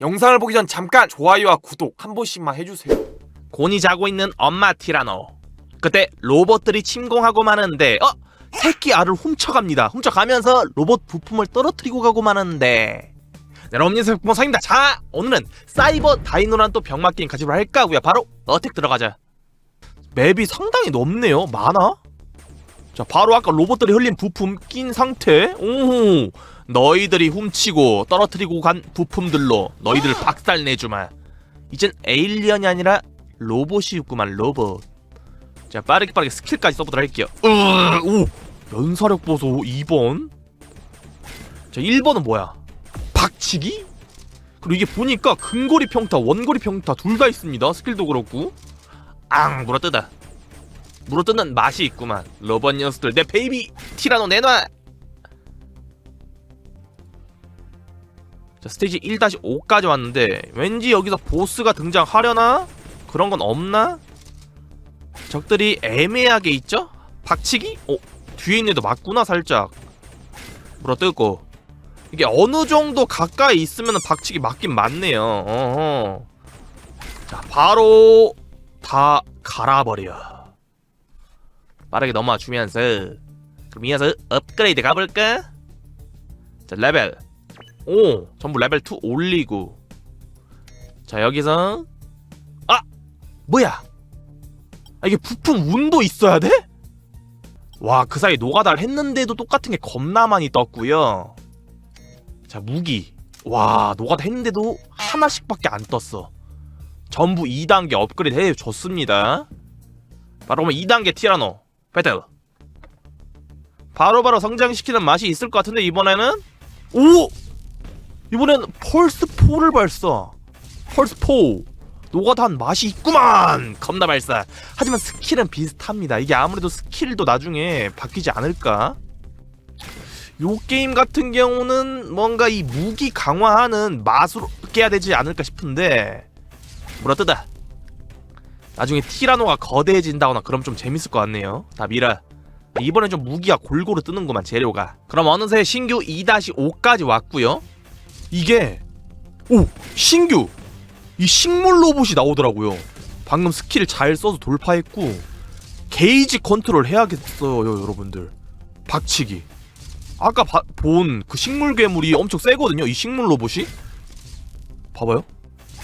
영상을 보기 전 잠깐 좋아요와 구독 한 번씩만 해주세요. 곤이 자고 있는 엄마 티라노. 그때 로봇들이 침공하고 마는데 어? 새끼 알을 훔쳐갑니다. 훔쳐가면서 로봇 부품을 떨어뜨리고 가고 마는데 네, 여러분 녀석 부모상입니다. 자 오늘은 사이버 다이노란 또 병맛 게임 같이 할까 하고요. 바로 어택 들어가자. 맵이 상당히 넓네요. 많아? 자 바로 아까 로봇들이 흘린 부품 낀 상태. 오 너희들이 훔치고 떨어뜨리고 간 부품들로 너희들 박살 내주마. 이젠 에일리언이 아니라 로봇이었구만 로봇. 자 빠르게 빠르게 스킬까지 써보도록 할게요. 으, 오! 연사력 보소 2번. 자 1번은 뭐야? 박치기? 그리고 이게 보니까 근거리 평타 원거리 평타 둘 다 있습니다. 스킬도 그렇고. 앙 물어뜯다 물어뜯는 맛이 있구만. 로봇 녀석들 내 베이비 티라노 내놔 자 스테이지 1-5까지 왔는데 왠지 여기서 보스가 등장하려나? 그런 건 없나? 적들이 애매하게 있죠? 박치기? 어, 뒤에 있는 애도 맞구나 살짝 물어뜯고 이게 어느 정도 가까이 있으면 박치기 맞긴 맞네요 어허. 자 바로 다 갈아버려 빠르게 넘어와 주면서 그럼 이어서 업그레이드 가볼까? 자 레벨 오. 전부 레벨 2 올리고. 자 여기서. 아! 뭐야? 아, 이게 부품 운도 있어야 돼? 와 그 사이 노가다를 했는데도 똑같은 게 겁나 많이 떴고요. 자 무기. 와 노가다 했는데도 하나씩밖에 안 떴어. 전부 2단계 업그레이드 해줬습니다. 바로 그러면 2단계 티라노 배틀. 바로바로 성장시키는 맛이 있을 것 같은데 이번에는 오! 이번엔 펄스4를 발사. 펄스4 노가다한 맛이 있구만! 겁나 발사. 하지만 스킬은 비슷합니다. 이게 아무래도 스킬도 나중에 바뀌지 않을까? 요 게임 같은 경우는 뭔가 이 무기 강화하는 맛으로 깨야 되지 않을까 싶은데 물어뜯다 나중에 티라노가 거대해진다거나 그럼 좀 재밌을 것 같네요. 다 미라. 이번엔 좀 무기가 골고루 뜨는구만 재료가. 그럼 어느새 신규 2-5까지 왔고요 이게 오 신규 이 식물 로봇이 나오더라고요. 방금 스킬 잘 써서 돌파했고 게이지 컨트롤 해야겠어요, 여러분들. 박치기. 아까 본 그 식물 괴물이 엄청 세거든요. 이 식물 로봇이. 봐봐요.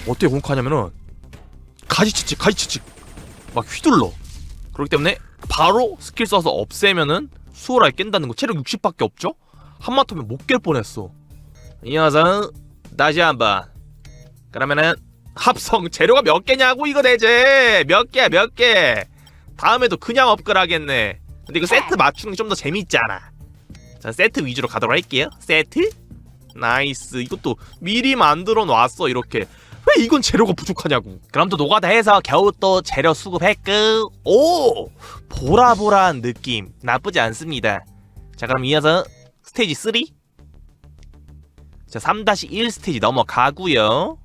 어떻게 공격하냐면은 가지치치 가지치치 막 휘둘러. 그렇기 때문에 바로 스킬 써서 없애면은 수월하게 깬다는 거 체력 60밖에 없죠? 한마터면 못 깰 뻔했어. 이 녀석 다시 한번. 그러면은 합성 재료가 몇 개냐고 이거 대체 몇 개야 몇 개. 다음에도 그냥 업글 하겠네. 근데 이거 세트 맞추는 게 좀 더 재밌잖아. 자 세트 위주로 가도록 할게요. 세트? 나이스. 이것도 미리 만들어 놨어 이렇게. 왜 이건 재료가 부족하냐고. 그럼 또 노가다 해서 겨우 또 재료 수급했고. 오! 보라보라한 느낌. 나쁘지 않습니다. 자 그럼 이어서 스테이지 3 자, 3-1 스테이지 넘어가고요.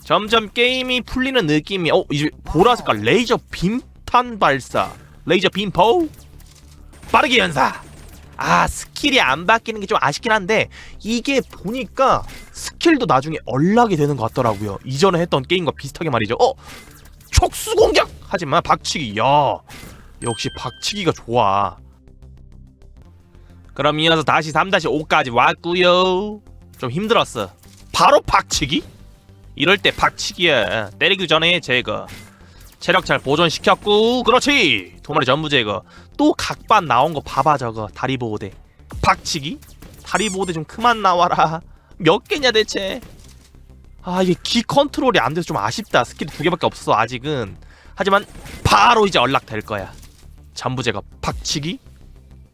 점점 게임이 풀리는 느낌이 어 이제 보라 색깔 레이저 빔탄 발사. 레이저 빔포 빠르게 연사. 아 스킬이 안 바뀌는 게 좀 아쉽긴 한데 이게 보니까 스킬도 나중에 얼락이 되는 것 같더라고요. 이전에 했던 게임과 비슷하게 말이죠. 어 촉수 공격! 하지만 박치기 야 역시 박치기가 좋아. 그럼 이어서 다시 3-5까지 왔고요 좀 힘들었어. 바로 박치기? 이럴 때 박치기야. 때리기 전에 제거. 체력 잘 보존시켰고, 그렇지. 두 마리 전부 제거. 또 각반 나온 거 봐봐 저거. 다리 보호대. 박치기? 다리 보호대 좀 그만 나와라. 몇 개냐 대체? 아 이게 기 컨트롤이 안 돼서 좀 아쉽다. 스킬이 두 개밖에 없어 아직은. 하지만 바로 이제 연락 될 거야. 전부 제거. 박치기?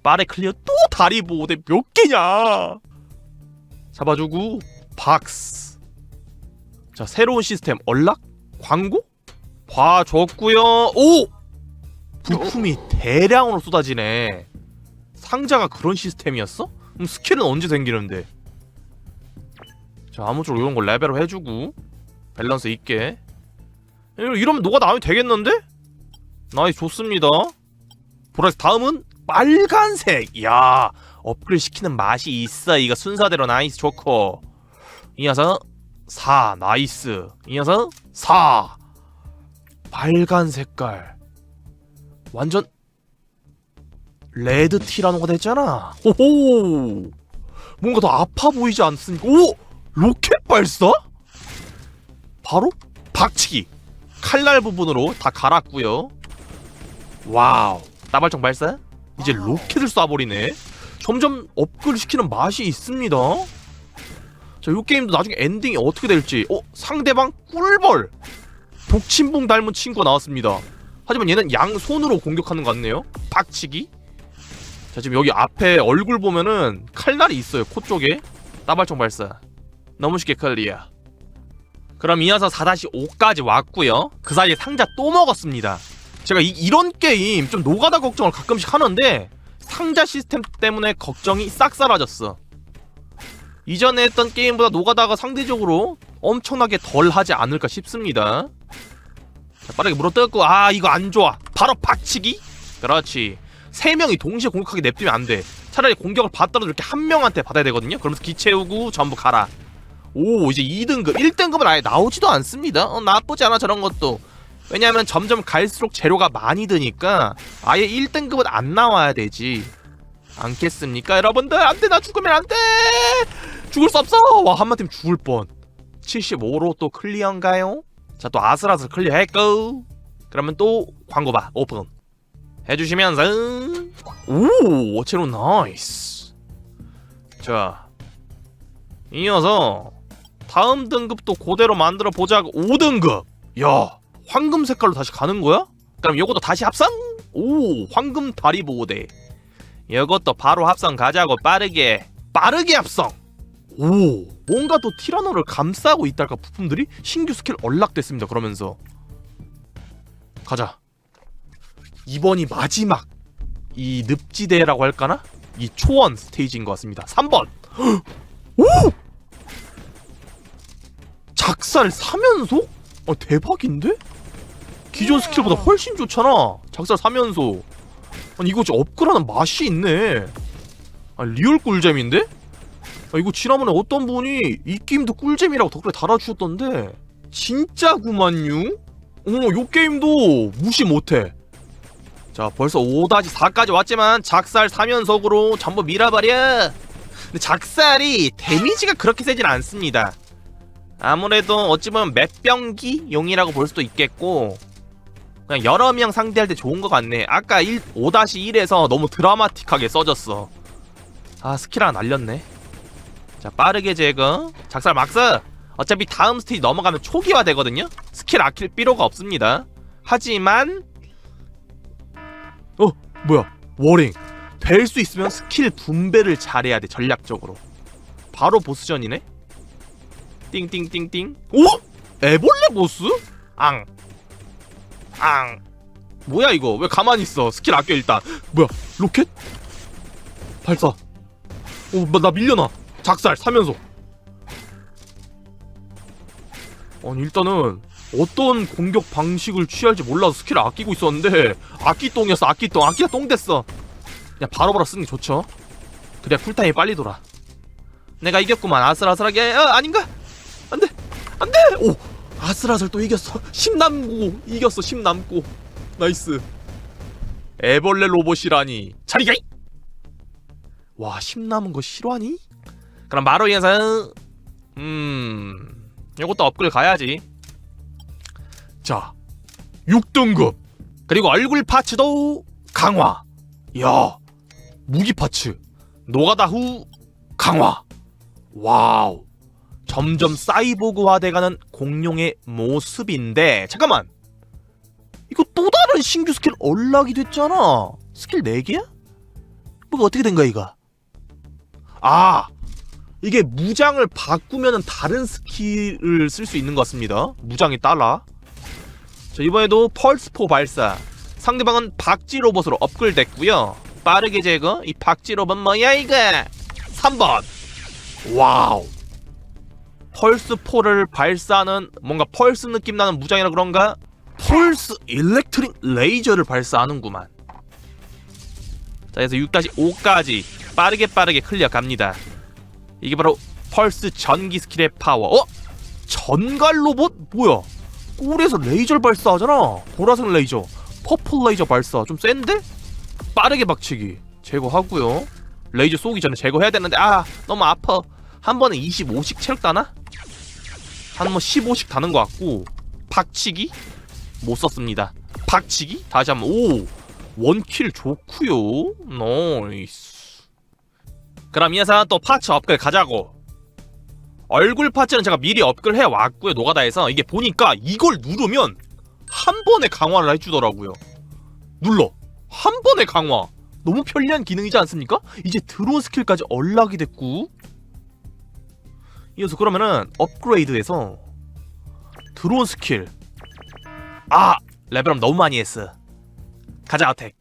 빠레 클리어 또 다리 보호대 몇 개냐? 잡아주고 박스. 자 새로운 시스템. 얼락? 광고? 봐줬고요. 오! 부품이 대량으로 쏟아지네. 상자가 그런 시스템이었어? 그럼 스킬은 언제 생기는데? 자 아무쪼록 이런 거 레벨업 해주고 밸런스 있게. 이러면 노가 나오면 되겠는데? 나이 좋습니다. 보라색 다음은 빨간색. 야 업그레이드 시키는 맛이 있어. 이거 순서대로. 나이스. 좋고. 이어서 4 나이스. 이어서 4 빨간 색깔. 완전 레드 티라노가 됐잖아. 호호. 뭔가 더 아파 보이지 않습니까? 오! 로켓 발사? 바로 박치기. 칼날 부분으로 다 갈았고요. 와우. 따발총 발사? 이제 로켓을 쏴버리네 점점 업글 시키는 맛이 있습니다 자, 이 게임도 나중에 엔딩이 어떻게 될지. 어, 상대방 꿀벌. 독침봉 닮은 친구가 나왔습니다. 하지만 얘는 양손으로 공격하는 것 같네요. 박치기. 자, 지금 여기 앞에 얼굴 보면은 칼날이 있어요. 코 쪽에. 따발총 발사. 너무 쉽게 클리어. 그럼 이어서 4-5까지 왔고요. 그 사이에 상자 또 먹었습니다. 제가 이, 이런 게임 좀 노가다 걱정을 가끔씩 하는데 상자 시스템 때문에 걱정이 싹 사라졌어. 이전에 했던 게임보다 노가다가 상대적으로 엄청나게 덜 하지 않을까 싶습니다. 자, 빠르게 물어뜯고 아 이거 안 좋아. 바로 박치기. 그렇지. 세 명이 동시에 공격하게 냅두면 안 돼. 차라리 공격을 받더라도 이렇게 한 명한테 받아야 되거든요. 그러면서 기 채우고 전부 가라. 오 이제 2등급, 1등급은 아예 나오지도 않습니다. 어, 나쁘지 않아 저런 것도. 왜냐하면 점점 갈수록 재료가 많이 드니까 아예 1등급은 안 나와야 되지. 않겠습니까 여러분들? 안돼 나 죽으면 안돼! 죽을 수 없어! 와 한마팀 죽을 뻔. 75로 또 클리어인가요? 자 또 아슬아슬 클리어 했고. 그러면 또 광고 봐 오픈. 해주시면서. 오 어체로 나이스. 자 이어서 다음 등급도 그대로 만들어 보자고. 5등급! 야 황금 색깔로 다시 가는 거야? 그럼 요것도 다시 합성? 오 황금 다리 보호대. 이것도 바로 합성 가자고 빠르게. 빠르게 합성! 오 뭔가 또 티라노를 감싸고 있달까 부품들이? 신규 스킬 언락됐습니다 그러면서. 가자. 이번이 마지막. 이 늪지대라고 할까나? 이 초원 스테이지인 것 같습니다. 3번! 오! 작살 3연속? 어 대박인데? 기존 스킬보다 훨씬 좋잖아 작살 3연속 아니 이거 진짜 업글하는 맛이 있네. 아 리얼 꿀잼인데? 아 이거 지난번에 어떤 분이 이 게임도 꿀잼이라고 댓글에 달아주셨던데 진짜구만요? 어머 요 게임도 무시 못해. 자 벌써 5-4까지 왔지만 작살 3연속으로 전부 밀어버려. 근데 작살이 데미지가 그렇게 세진 않습니다. 아무래도 어찌 보면 맷병기 용이라고 볼 수도 있겠고 그냥 여러 명 상대할 때 좋은 것 같네. 아까 1, 5-1에서 너무 드라마틱하게 써졌어. 아, 스킬 하나 날렸네. 자, 빠르게 제거. 작살 막스! 어차피 다음 스테이지 넘어가면 초기화 되거든요? 스킬 아낄 필요가 없습니다. 하지만, 어, 뭐야. 워링. 될 수 있으면 스킬 분배를 잘해야 돼, 전략적으로. 바로 보스전이네? 띵띵띵띵. 오? 애벌레 보스? 앙. 앙. 뭐야 이거? 왜 가만히 있어? 스킬 아껴 일단. 뭐야 로켓? 발사. 오 나 밀려나. 작살 3연속 아니 일단은 어떤 공격 방식을 취할지 몰라서 스킬을 아끼고 있었는데 아끼똥이었어 아끼똥. 아끼다 똥 됐어. 그냥 바로바로 쓰는 게 좋죠? 그래야 쿨타임이 빨리 돌아. 내가 이겼구만. 아슬아슬하게. 어, 아닌가 안돼! 오! 아슬아슬 또 이겼어. 10 남고. 이겼어 10 남고. 나이스. 애벌레 로봇이라니. 자리가 와10 남은 거 실화니? 그럼 바로 이어서 음 이것도 업글 가야지. 자 6등급. 그리고 얼굴 파츠도 강화. 야 무기 파츠. 노가다 후 강화. 와우 점점 사이보그화돼가는 공룡의 모습인데 잠깐만! 이거 또 다른 신규 스킬 언락이 됐잖아. 스킬 4개야? 뭐가 어떻게 된 거야 이거? 아! 이게 무장을 바꾸면 다른 스킬을 쓸 수 있는 것 같습니다. 무장에 따라. 자 이번에도 펄스포 발사. 상대방은 박쥐 로봇으로 업글 됐고요. 빠르게 제거. 이 박쥐 로봇 뭐야 이거? 3번. 와우 펄스4를 발사하는 뭔가 펄스 느낌 나는 무장이라 그런가? 펄스 일렉트릭 레이저를 발사하는구만. 자, 그래서 6-5까지 빠르게 빠르게 클리어 갑니다. 이게 바로 펄스 전기 스킬의 파워. 어? 전갈 로봇 뭐야 꿀에서 레이저 발사하잖아 보라색 레이저 퍼플 레이저 발사 좀 센데 빠르게 박치기 제거하고요 레이저 쏘기 전에 제거해야 되는데 아 너무 아파 한 번에 25씩 체력 다나 한번 15씩 다는 것 같고 박치기? 못 썼습니다. 박치기? 다시 한번 오! 원킬 좋구요. 나이스. 그럼 이 녀석 또 파츠 업글 가자고. 얼굴 파츠는 제가 미리 업글 해왔고요 노가다에서. 이게 보니까 이걸 누르면 한 번에 강화를 해주더라고요. 눌러. 한 번에 강화. 너무 편리한 기능이지 않습니까? 이제 드론 스킬까지 얼락이 됐고 이어서 그러면은 업그레이드에서 드론 스킬. 아 레벨업 너무 많이 했어. 가자 어택.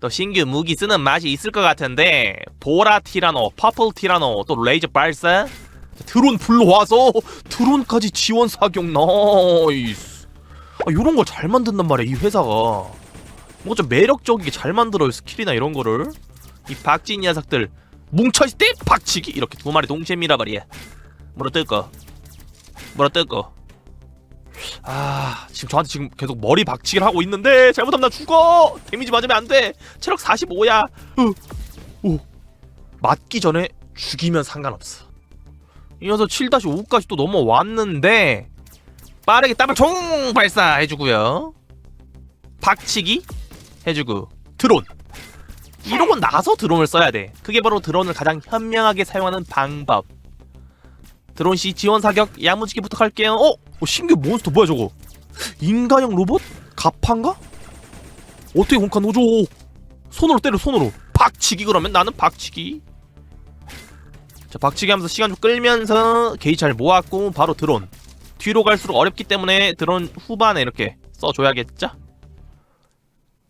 또 신규 무기 쓰는 맛이 있을 것 같은데 보라 티라노, 퍼플 티라노, 또 레이저 발사? 드론 불러와서 드론까지 지원 사격 나이스. 아, 이런 걸 잘 만든단 말이야 이 회사가. 뭐좀 매력적이게 잘 만들어요 스킬이나 이런 거를. 이 박쥐 녀석들 뭉쳐있을 때 박치기. 이렇게 두 마리 동시에 밀어버려 물어뜯고. 물어뜯고. 아 지금 저한테 지금 계속 머리 박치기를 하고 있는데 잘못하면 나 죽어! 데미지 맞으면 안돼. 체력 45야. 오 맞기 전에 죽이면 상관없어. 이 녀석 7-5까지 또 넘어왔는데 빠르게 따발 총 발사해주고요. 박치기 해주고 드론 이러고 나서 드론을 써야 돼. 그게 바로 드론을 가장 현명하게 사용하는 방법. 드론 씨 지원 사격 야무지게부터 갈게요. 어? 어 신규 몬스터 뭐야 저거? 인간형 로봇? 가판가? 어떻게 공카 노줘 손으로 때려 손으로. 박치기 그러면 나는 박치기. 자 박치기 하면서 시간 좀 끌면서 게이 잘 모았고 바로 드론. 뒤로 갈수록 어렵기 때문에 드론 후반에 이렇게 써줘야겠죠?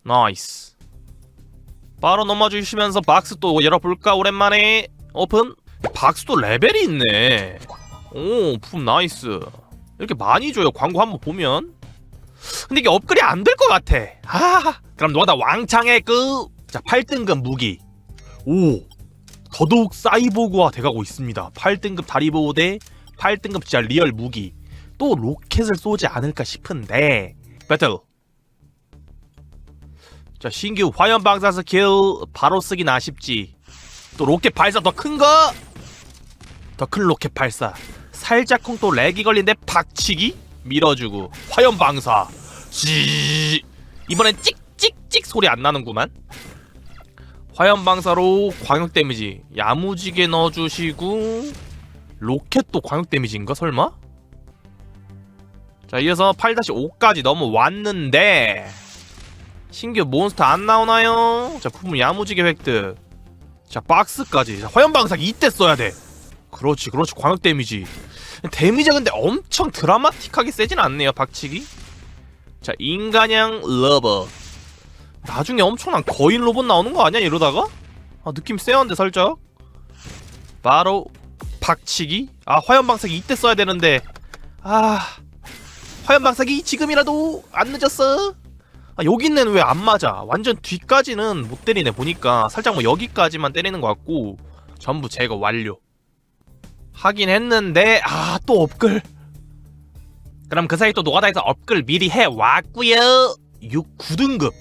나이스 바로 넘어주시면서 박스 또 열어볼까? 오랜만에. 오픈? 박스도 레벨이 있네. 오 부품 나이스. 이렇게 많이 줘요 광고 한번 보면. 근데 이게 업글이 안 될 것 같아. 아 그럼 너가 다 왕창의 그자 8등급 무기. 오 더더욱 사이보그화 돼가고 있습니다. 8등급 다리보호 대 8등급 진짜 리얼 무기. 또 로켓을 쏘지 않을까 싶은데. 배틀 자 신규 화염 방사 스킬 바로 쓰긴 아쉽지. 또 로켓 발사 더 큰 거? 더 큰 로켓 발사. 살짝쿵 또 렉이 걸린데 박치기? 밀어주고 화염 방사. 지 이번엔 찍찍찍 소리 안 나는구만. 화염 방사로 광역 데미지 야무지게 넣어주시고 로켓도 광역 데미지인가 설마? 자 이어서 8-5까지 넘어왔는데 신규 몬스터 안 나오나요? 자 부품 야무지게 획득. 자 박스까지. 자, 화염 방사기 이때 써야 돼. 그렇지 그렇지. 광역 데미지. 데미지가 근데 엄청 드라마틱하게 세진 않네요 박치기. 자 인간형 러버. 나중에 엄청난 거인 로봇 나오는 거 아니야 이러다가? 아 느낌 세한데 살짝? 바로 박치기. 아 화염 방사기 이때 써야 되는데. 아 화염 방사기 지금이라도 안 늦었어 아 여기는 왜 안 맞아? 완전 뒤까지는 못 때리네 보니까. 살짝 뭐 여기까지만 때리는 것 같고 전부 제거 완료. 하긴 했는데 아 또 업글. 그럼 그 사이 또 노가다에서 업글 미리 해왔구요. 6 9등급.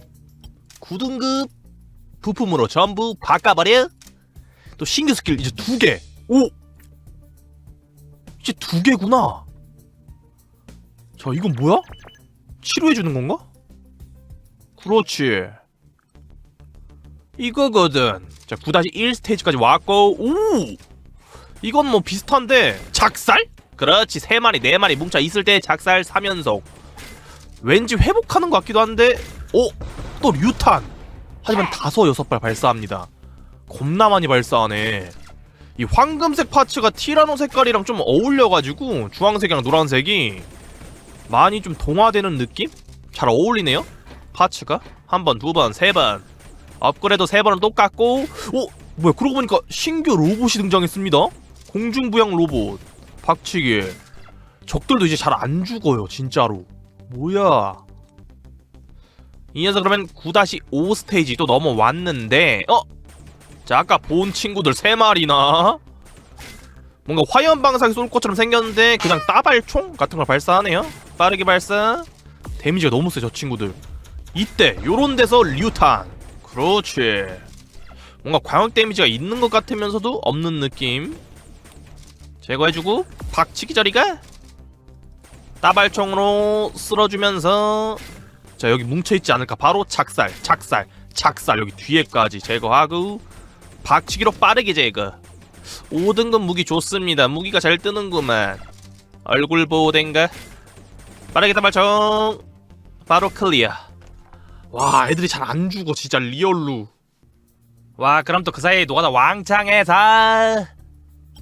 9등급 부품으로 전부 바꿔버려. 또 신규 스킬 이제 두개. 오! 이제 두 개구나. 자 이건 뭐야? 치료해주는 건가? 그렇지 이거거든 자 9-1 스테이지까지 왔고 오! 이건 뭐 비슷한데 작살? 그렇지 세 마리 네 마리 뭉쳐 있을 때 작살 3연속 왠지 회복하는 것 같기도 한데 오! 또 류탄 하지만 다섯 여섯 발 발사합니다 겁나 많이 발사하네 이 황금색 파츠가 티라노 색깔이랑 좀 어울려가지고 주황색이랑 노란색이 많이 좀 동화되는 느낌? 잘 어울리네요 파츠가 한 번, 두 번, 세 번 업그레이드 세 번은 똑같고 오! 뭐야 그러고 보니까 신규 로봇이 등장했습니다 공중부양 로봇 박치기 적들도 이제 잘 안 죽어요 진짜로 뭐야 이 녀석 그러면 9-5 스테이지 또 넘어왔는데 어? 자 아까 본 친구들 세 마리나 뭔가 화염 방사기 쏠 것처럼 생겼는데 그냥 따발총 같은 걸 발사하네요. 빠르게 발사. 데미지가 너무 세 저 친구들. 이때 요런 데서 류탄. 그렇지. 뭔가 광역 데미지가 있는 것 같으면서도 없는 느낌. 제거해주고 박치기 자리가 따발총으로 쓸어주면서 자 여기 뭉쳐있지 않을까? 바로 착살 착살 착살. 여기 뒤에까지 제거하고 박치기로 빠르게 제거. 5등급 무기 좋습니다. 무기가 잘 뜨는구만. 얼굴 보호된가? 빠르게 따발총. 바로 클리어 와 애들이 잘 안 죽어 진짜 리얼로. 와 그럼 또 그 사이에 노가다 왕창해서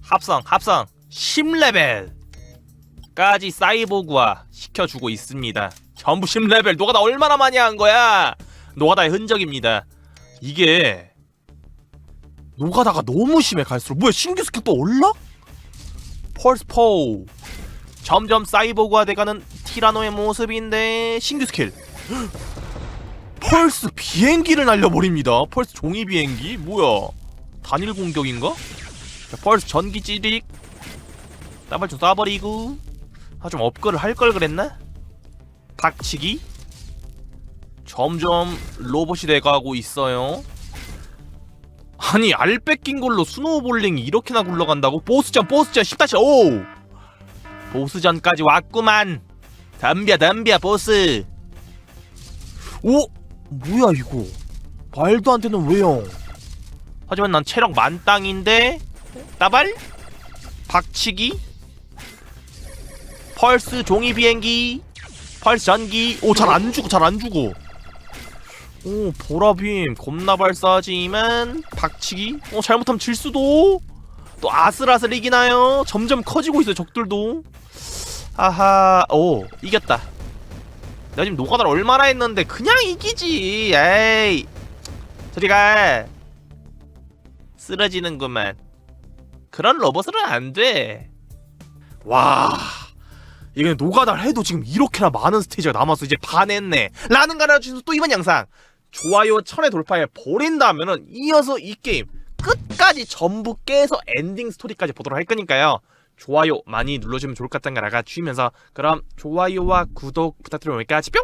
합성 합성. 10레벨. 까지 사이보그화 시켜주고 있습니다. 전부 10레벨. 노가다 얼마나 많이 한 거야? 노가다의 흔적입니다. 이게 노가다가 너무 심해 갈수록. 뭐야 신규 스킬 또 올라? 펄스포. 점점 사이보그화 돼가는 티라노의 모습인데 신규 스킬 펄스 비행기를 날려버립니다. 펄스 종이 비행기? 뭐야? 단일 공격인가? 자, 펄스 전기 찌릭 따발 좀 쏴버리고. 아좀 업글을 할 걸 그랬나? 박치기. 점점 로봇이 돼가고 있어요. 아니 알 뺏긴 걸로 스노우볼링이 이렇게나 굴러간다고? 보스전 보스전 10-5 보스전까지 왔구만. 덤벼 덤벼 보스. 오? 뭐야 이거? 말도 안 되는 외형 하지만 난 체력 만땅인데 따발? 박치기? 펄스 종이 비행기? 펄스 전기? 오 잘안 죽어 잘안 죽어. 오 보라빔 겁나 발사하지만 박치기? 어 잘못하면 질 수도? 또 아슬아슬 이기나요? 점점 커지고 있어요 적들도. 아하 오 이겼다 내가 지금 노가다를 얼마나 했는데 그냥 이기지. 에이. 저리가. 쓰러지는구만. 그런 로봇은 안돼. 와. 이게 노가다를 해도 지금 이렇게나 많은 스테이지가 남았어. 이제 반 했네. 라는 걸 알아주셔서 또 이번 영상. 좋아요 천회 돌파해 버린다면은 이어서 이 게임 끝까지 전부 깨서 엔딩 스토리까지 보도록 할 거니까요 좋아요 많이 눌러주면 좋을 것 같다는 걸 알아주시면서 그럼 좋아요와 구독 여기까지 뿅